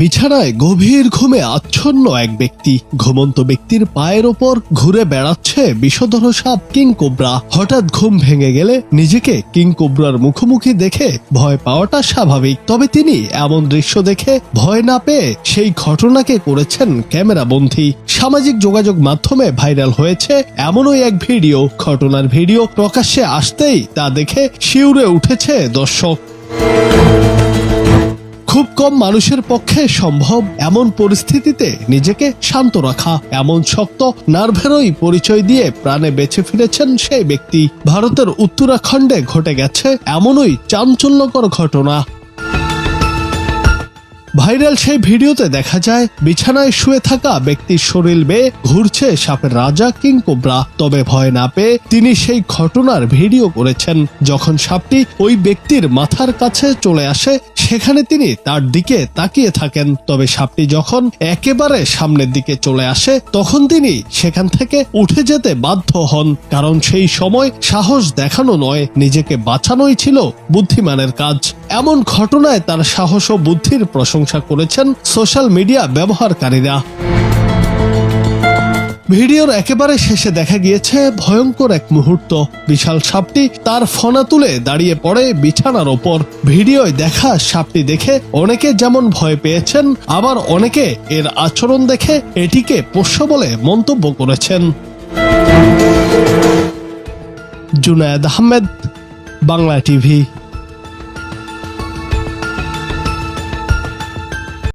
বিছানায় গভীর ঘুমে আচ্ছন্ন এক ব্যক্তি। ঘুমন্ত ব্যক্তির পায়ের ওপর ঘুরে বেড়াচ্ছে বিষধর সাপ কিং কোবরা। হঠাৎ ঘুম ভেঙে গেলে নিজেকে কিং কোবরার মুখোমুখি দেখে ভয় পাওয়াটা স্বাভাবিক। তবে তিনি এমন দৃশ্য দেখে ভয় না পেয়ে সেই ঘটনাকে করেছেন ক্যামেরা বন্ধি সামাজিক যোগাযোগ মাধ্যমে ভাইরাল হয়েছে এমনই এক ভিডিও। ঘটনার ভিডিও প্রকাশ্যে আসতেই তা দেখে শিউরে উঠেছে দর্শক। খুব কম মানুষের পক্ষে সম্ভব এমন পরিস্থিতিতে নিজেকে শান্ত রাখা। এমন শক্ত, নার্ভেরই পরিচয় দিয়ে প্রাণে বেঁচে ফিরেছেন সেই ব্যক্তি। ভারতের উত্তরাখণ্ডে ঘটে গেছে এমনই চাঞ্চল্যকর ঘটনা। ভাইরাল সেই ভিডিওতে দেখা যায়, বিছানায় শুয়ে থাকা ব্যক্তির শরীর বেয়ে ঘুরছে সাপের রাজা কিং কোবরা। তবে ভয় না পেয়ে তিনি সেই ঘটনার ভিডিও করেছেন, যখন সাপটি ওই ব্যক্তির মাথার কাছে চলে আসে সেখানে তিনি তার দিকে তাকিয়ে থাকেন। তবে সাপটি যখন একেবারে সামনের দিকে চলে আসে, তখন তিনি সেখান থেকে উঠে যেতে বাধ্য হন। কারণ সেই সময় সাহস দেখানো নয়, নিজেকে বাঁচানোই ছিল বুদ্ধিমানের কাজ। এমন ঘটনায় তার সাহস ও বুদ্ধির প্রশংসা করেছেন সোশ্যাল মিডিয়া ব্যবহারকারীরা। ভিডিওর একেবারে শেষে দেখা গিয়েছে ভয়ঙ্কর এক মুহূর্ত। বিশাল সাপটি তার ফনা তুলে দাঁড়িয়ে পড়ে বিছানার ওপর। ভিডিওয় দেখা সাপটি দেখে অনেকে যেমন ভয় পেয়েছেন, আবার অনেকে এর আচরণ দেখে এটিকে পোষ্য বলে মন্তব্য করেছেন। জুনায়েদ আহমেদ, বাংলা টিভি।